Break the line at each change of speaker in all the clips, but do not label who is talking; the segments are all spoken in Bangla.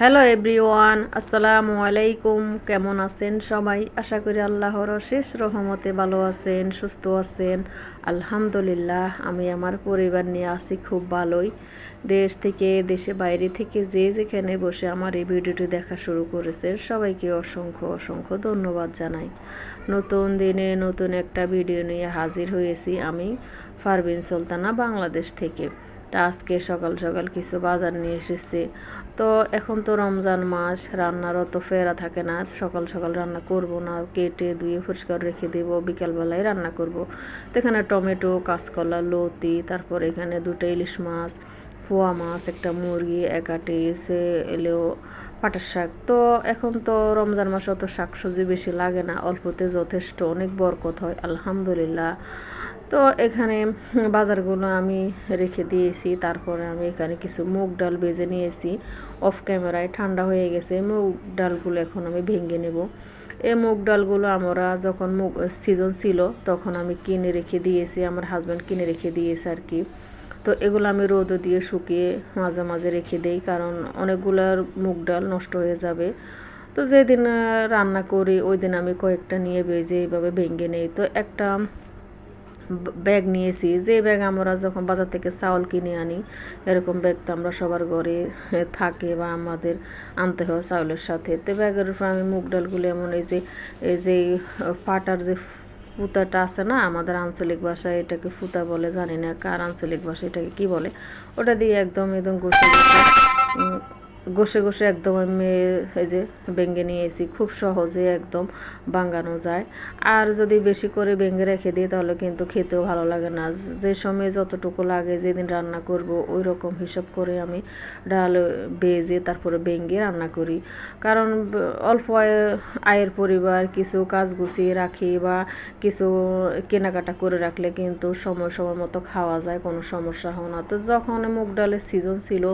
হ্যালো এভরিওয়ান, আসসালামু আলাইকুম। কেমন আছেন সবাই? আশা করি আল্লাহর শেষ রহমতে ভালো আছেন, সুস্থ আছেন। আলহামদুলিল্লাহ, আমি আমার পরিবার নিয়ে আছি খুব ভালোই। দেশ থেকে, দেশে বাইরে থেকে যে যেখানে বসে আমার এই ভিডিওটি দেখা শুরু করেছেন, সবাইকে অসংখ্য অসংখ্য ধন্যবাদ জানাই। নতুন দিনে নতুন একটা ভিডিও নিয়ে হাজির হয়েছি আমি, ফারবিন সুলতানা, বাংলাদেশ থেকে। তা আজকে সকাল সকাল কিছু বাজার নিয়ে এসেছে। তো এখন তো রমজান মাস রান্নার অত ফেরা থাকে না। সকাল সকাল রান্না করব না, কেটে ধুয়ে পরিষ্কার রেখে দেবো, বিকালবেলায় রান্না করব। তো এখানে টমেটো, কাঁচকলা, লতি, তারপর এখানে দুটো ইলিশ মাছ, পোয়া মাছ, একটা মুরগি একাটি সে এলেও পাটার শাক। তো এখন তো রমজান মাসে অত শাক সবজি বেশি লাগে না, অল্পতে যথেষ্ট, অনেক বরকত হয়, আলহামদুলিল্লাহ। তো এখানে বাজারগুলো আমি রেখে দিয়েছি। তারপরে আমি এখানে কিছু মুগ ডাল বেজে নিয়েছি। অফ ক্যামেরায় ঠান্ডা হয়ে গেছে। মুগ ডালগুলো এখন আমি ভেঙে নেব। এই মুগ ডালগুলো আমরা যখন মুগ সিজন ছিল, তখন আমি কিনে রেখে দিয়েছি। আমার হাজব্যান্ড কিনে রেখে দিয়েছে আর কি। তো এগুলো আমি রোদে দিয়ে শুকিয়ে মাঝে মাঝে রেখে দেই, কারণ অনেকগুলোর মুগ ডাল নষ্ট হয়ে যাবে। তো যেদিন রান্না করি ওই দিন আমি কয়েকটা নিয়ে বেজে এইভাবে ভেঙে নেই। তো একটা ব্যাগ নিয়েছি। যে ব্যাগ আমরা যখন বাজার থেকে চাউল কিনে আনি, এরকম ব্যাগ তো আমরা সবার ঘরে থাকে বা আমাদের আনতে হয় চাউলের সাথে। তো ব্যাগের উপর আমি মুগ ডালগুলো এমন এই যে এই যে পাটার যে ফুতাটা আছে না, আমাদের আঞ্চলিক ভাষায় এটাকে ফুতা বলে, জানি না কার আঞ্চলিক ভাষা এটাকে কি বলে, ওটা দিয়ে একদম একদম গোসে ঘষে ঘষে একদম আমি এই যে বেঙ্গে নিয়েছি খুব সহজে একদম বাঙ্গানো যায়। আর যদি বেশি করে বেঙ্গে রেখে দিই, তাহলে কিন্তু খেতেও ভালো লাগে না। যে সময় যতটুকু লাগে যেদিন রান্না করব, ওই রকম হিসাব করে আমি ডাল বেজে তারপরে বেঙ্গে রান্না করি। কারণ অল্প আয়ের পরিবার কিছু কাজ গুছিয়ে রাখি বা কিছু কেনাকাটা করে রাখলে কিন্তু সময় সময় মতো খাওয়া যায়, কোনো সমস্যা হয় না। তো যখন মুগ ডালের সিজন ছিল,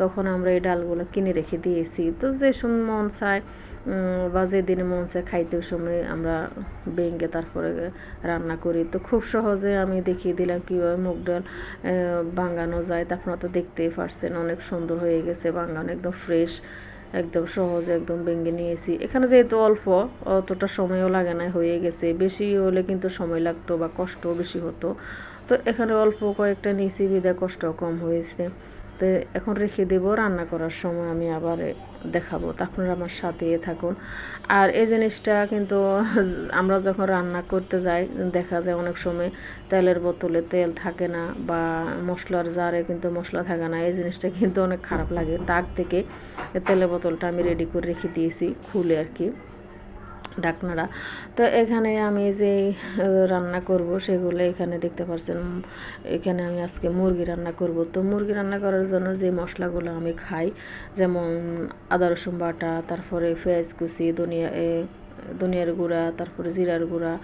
তখন আমরা এই ডালগুলো কিনে রেখে দিয়েছি। তো যে সময় মন চায় বা যেদিনে মন চায় খাইতে সময় আমরা বেঙ্গে তারপরে রান্না করি। তো খুব সহজে আমি দেখিয়ে দিলাম কীভাবে মুগ ডাল বাঙ্গানো যায়। তা আপনারা তো দেখতেই পারছেন, অনেক সুন্দর হয়ে গেছে। বাঙ্গানো একদম ফ্রেশ, একদম সহজে একদম ভেঙে নিয়েছি। এখানে যেহেতু অল্প, অতটা সময়ও লাগে না, হয়ে গেছে। বেশি হলে কিন্তু সময় লাগতো বা কষ্টও বেশি হতো। তো এখানে অল্প কয়েকটা নিয়েছি বিদায় কষ্ট কম হয়েছে। তো এখন রেখে দেব, রান্না করার সময় আমি আবার দেখাবো। তা আপনারা আমার সাথে থাকুন। আর এই জিনিসটা কিন্তু আমরা যখন রান্না করতে যাই, দেখা যায় অনেক সময় তেলের বোতলে তেল থাকে না বা মশলার জারে কিন্তু মশলা থাকে না। এই জিনিসটা কিন্তু অনেক খারাপ লাগে। তার থেকে তেলের বোতলটা আমি রেডি করে রেখে দিয়েছি, খুলে আর কি। ডাকনারা। তো এখানে আমি যে রান্না করব সেগুলো এখানে দেখতে পাচ্ছেন এখানে আমি আজকে মুরগি রান্না করব। তো মুরগি রান্না করার জন্য যে মশলাগুলো আমি খাই, যেমন আদা, রসুন বাটা, তারপরে পেঁয়াজ কুচি, ধনিয়া ধনিয়ার গুঁড়া, তারপরে জিরার গুঁড়া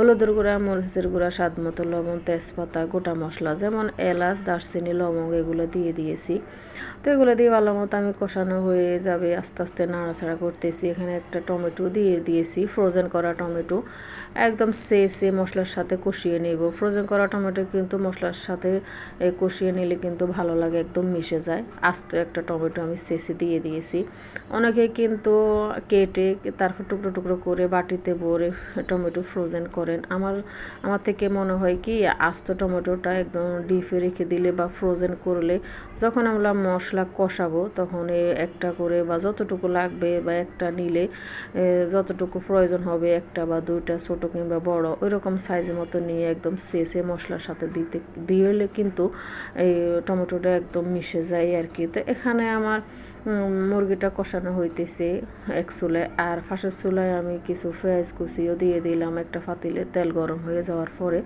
হলুদের গুঁড়া, মরিচের গুঁড়া, স্বাদ মতো লবণ, তেজপাতা, গোটা মশলা, যেমন এলাচ, দারচিনি, লবঙ্গ এগুলো দিয়ে দিয়েছি। তো এগুলো দিয়ে ভালো মতো আমি কষানো হয়ে যাবে, আস্তে আস্তে নাড়াচাড়া করতেছি। এখানে একটা টমেটো দিয়ে দিয়েছি ফ্রোজেন করা টমেটো। একদম সে সে মশলার সাথে কষিয়ে নেব। ফ্রোজেন করা টমেটো কিন্তু মশলার সাথে কষিয়ে নিলে কিন্তু ভালো লাগে, একদম মিশে যায়। আস্ত একটা টমেটো আমি সেসে দিয়ে দিয়েছি। অনেকে কিন্তু কেটে তারপর টুকরো টুকরো করে বাটিতে ভরে টমেটো ফ্রোজেন করেন। আমার আমার থেকে মনে হয় কি, আস্ত টমেটোটা একদম ডিপে রেখে দিলে বা ফ্রোজেন করলে যখন আমরা মশলা কষাবো তখন একটা করে বা যতটুকু লাগবে বা একটা নিলে যতটুকু প্রয়োজন হবে একটা বা দুইটা ছোটো কিংবা বড় ওই রকম সাইজের মতো নিয়ে একদম সেসে মশলার সাথে দিতে, দিলে কিন্তু এই টমেটোটা একদম মিশে যায় আর কি। তো এখানে আমার মুরগিটা কষানো হইতেছে এক চুলায়। আর ফাঁসের চুলায় আমি কিছু পেঁয়াজ কুচিও দিয়ে দিলাম একটা ফাতিলে তেল গরম হয়ে যাওয়ার পরে।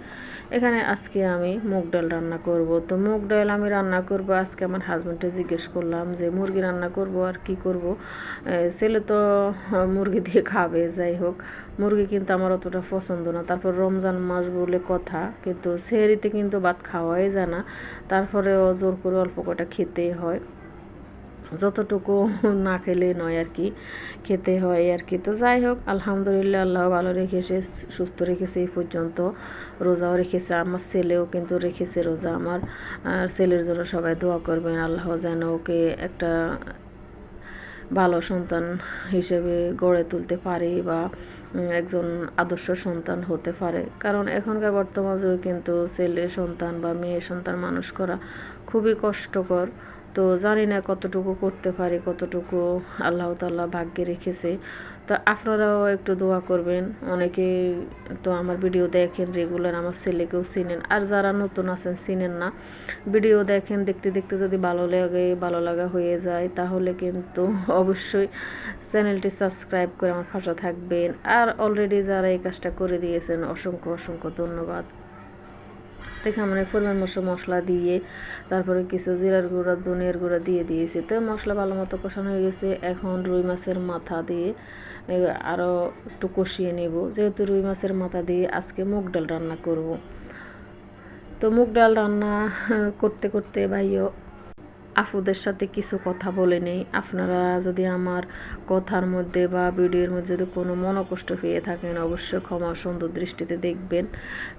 এখানে আজকে আমি মুগ ডাল রান্না করব। তো মুগ ডাল আমি রান্না করব, আজকে আমার হাজব্যান্ডে জিজ্ঞেস করলাম যে, মুরগি রান্না করব আর কি করব? ছেলে তো মুরগি দিয়ে খাবে, যাই হোক। মুরগি কিন্তু আমার অতটা পছন্দ না। তারপর রমজান মাস বলে কথা, কিন্তু সেহরিতে কিন্তু ভাত খাওয়াই যায় না। তারপরেও জোর করে অল্প কটা খেতেই হয়। যতটুকু না খেলে নয় আর কি, খেতে হয় আর কি। তো যাই হোক, আলহামদুলিল্লাহ আল্লাহ ভালো রেখেছে, সুস্থ রেখেছে এই পর্যন্ত। রোজাও রেখেছে, আমার ছেলেও কিন্তু রেখেছে রোজা আমার। ছেলের জন্য সবাই দোয়া করবেন, আল্লাহ যেন ওকে একটা ভালো সন্তান হিসেবে গড়ে তুলতে পারে বা একজন আদর্শ সন্তান হতে পারে। কারণ এখনকার বর্তমান যুগে কিন্তু ছেলে সন্তান বা মেয়ে সন্তান মানুষ করা খুবই কষ্টকর। তো জানি না কতটুকু করতে পারি, কতটুকু আল্লাহ তাল্লাহ ভাগ্যে রেখেছে। তো আপনারাও একটু দোয়া করবেন। অনেকে তো আমার ভিডিও দেখেন রেগুলার আমার ছেলেকেও চিনেন। আর যারা নতুন আছেন, চিনেন না। ভিডিও দেখেন, দেখতে দেখতে যদি ভালো লাগে, ভালো লাগা হয়ে যায়, তাহলে কিন্তু অবশ্যই চ্যানেলটি সাবস্ক্রাইব করে আমার পাশে থাকবেন। আর অলরেডি যারা এই কাজটা করে দিয়েছেন, অসংখ্য অসংখ্য ধন্যবাদ। দেখে মানে পরিমাণ মতো মশলা দিয়ে তারপরে কিছু জিরার গুঁড়া, ধনিয়ার গুঁড়া দিয়ে দিয়েছি। তো মশলা ভালো মতো কষানো হয়ে গেছে। এখন রুই মাছের মাথা দিয়ে আরও একটু কষিয়ে নেব। যেহেতু রুই মাছের মাথা দিয়ে আজকে মুগ ডাল রান্না করব। তো মুগ ডাল রান্না করতে করতে ভাইও আপুদের সাথে কিছু কথা বলে নেই। আপনারা যদি আমার কথার মধ্যে বা ভিডিওর মধ্যে যদি কোনো মনোকষ্ট পেয়ে থাকেন, অবশ্যই ক্ষমা সুন্দর দৃষ্টিতে দেখবেন।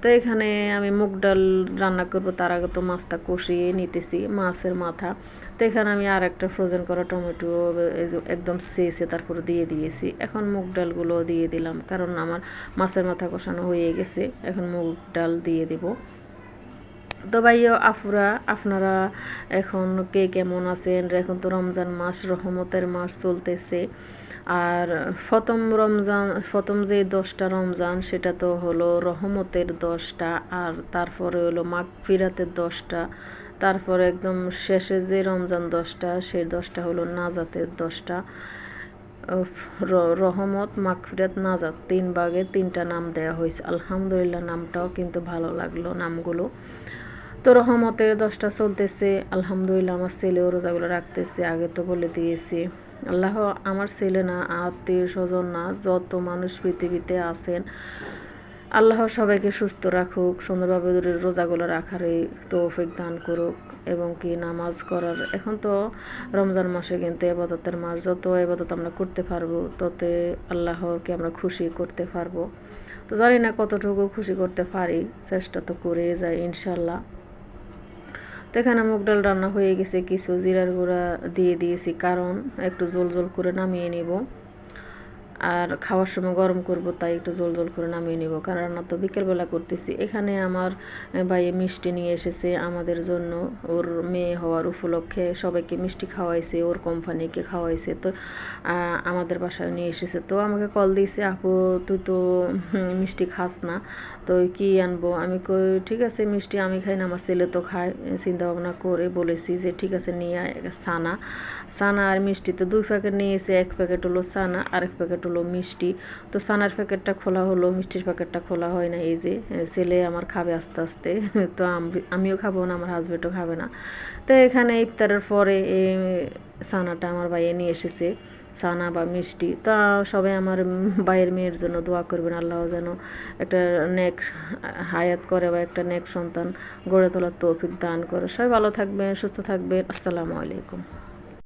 তো এখানে আমি মুগ ডাল রান্না করব, তার আগে তো মাছটা কষিয়ে নিতেছি, মাছের মাথা। তো এখানে আমি আর একটা ফ্রোজেন করা টমেটো একদম সেসে তারপরে দিয়ে দিয়েছি। এখন মুগ ডালগুলো দিয়ে দিলাম, কারণ আমার মাছের মাথা কষানো হয়ে গেছে। এখন মুগ ডাল দিয়ে দিব। তো ভাইও, আফুরা, আপনারা এখন কে কেমন আছেন? এখন তো রমজান মাস, রহমতের মাস চলতেছে। আর প্রথম রমজান, প্রথম যে দশটা রমজান, সেটা তো হলো রহমতের দশটা, আর তারপরে হলো মাঘ ফিরাতের দশটা। তারপরে একদম শেষে যে রমজান দশটা, সেই দশটা হলো নাজাতের দশটা। রহমত, মাগফিরাত, নাজাত, তিন ভাগে তিনটা নাম দেওয়া হয়েছে। আলহামদুলিল্লাহ, নামটাও কিন্তু ভালো লাগল নামগুলো। তো রহমতের দশটা চলতেছে। আলহামদুলিল্লাহ, আমার ছেলেও রোজাগুলো রাখতেছে, আগে তো বলে দিয়েছি। আল্লাহ আমার ছেলে না, আত্মীয় স্বজন না, যত মানুষ পৃথিবীতে আছেন, আল্লাহ সবাইকে সুস্থ রাখুক, সুন্দরভাবে রোজাগুলো রাখার এই তৌফিক দান করুক, এবং কি নামাজ করার, এখন তো রমজান মাসে কিন্তু এবাদতের মাস, যত এবাদত আমরা করতে পারব, ততে আল্লাহকে আমরা খুশি করতে পারব। তো জানি না কতটুকু খুশি করতে পারি, চেষ্টা তো করে যাই ইনশাল্লাহ তো এখানে মুগ ডাল রান্না হয়ে গেছে, কিছু জিরার গুঁড়া দিয়ে দিয়েছি, কারণ একটু জল জোল করে নামিয়ে নিব। আর খাওয়ার সময় গরম করব, তাই একটু জল জল করে নামিয়ে নিব। কারণ রান্না তো বিকেলবেলা করতেছি। এখানে আমার ভাইয়ে মিষ্টি নিয়ে এসেছে আমাদের জন্য। ওর মেয়ে হওয়ার উপলক্ষে সবাইকে মিষ্টি খাওয়াইছে, ওর কোম্পানিকে খাওয়াইছে। তো আমাদের বাসায় নিয়ে এসেছে। তো আমাকে কল দিয়েছে, আপু, তুই তো মিষ্টি খাস না। তো কি আনব? আমি কই, ঠিক আছে, মিষ্টি আমি খাই না, আমার ছেলে তো খায়। চিন্তা ভাবনা করে বলেছি যে, ঠিক আছে, নিয়ে সানা। সানা আর মিষ্টি তো দুই প্যাকেট নিয়েছে এক প্যাকেট হলো সানা আর এক প্যাকেট হলো মিষ্টি। তো সানার প্যাকেটটা খোলা হলো, মিষ্টির প্যাকেটটা খোলা হয় না, এই যে ছেলে আমার খাবে আস্তে আস্তে। তো আমিও খাব না, আমার হাজবেন্ডও খাবে না। তো এখানে ইফতারের পরে এই সানাটা আমার ভাইয়ে নিয়ে এসেছে, সানা বা মিষ্টি। তা সবাই আমার ভাইয়ের মেয়ের জন্য দোয়া করবেন, আল্লাহ যেন একটা নেক হায়াত করে বা একটা নেক সন্তান গড়ে তোলার তৌফিক দান করে। সবাই ভালো থাকবেন, সুস্থ থাকবেন, আসসালামু আলাইকুম।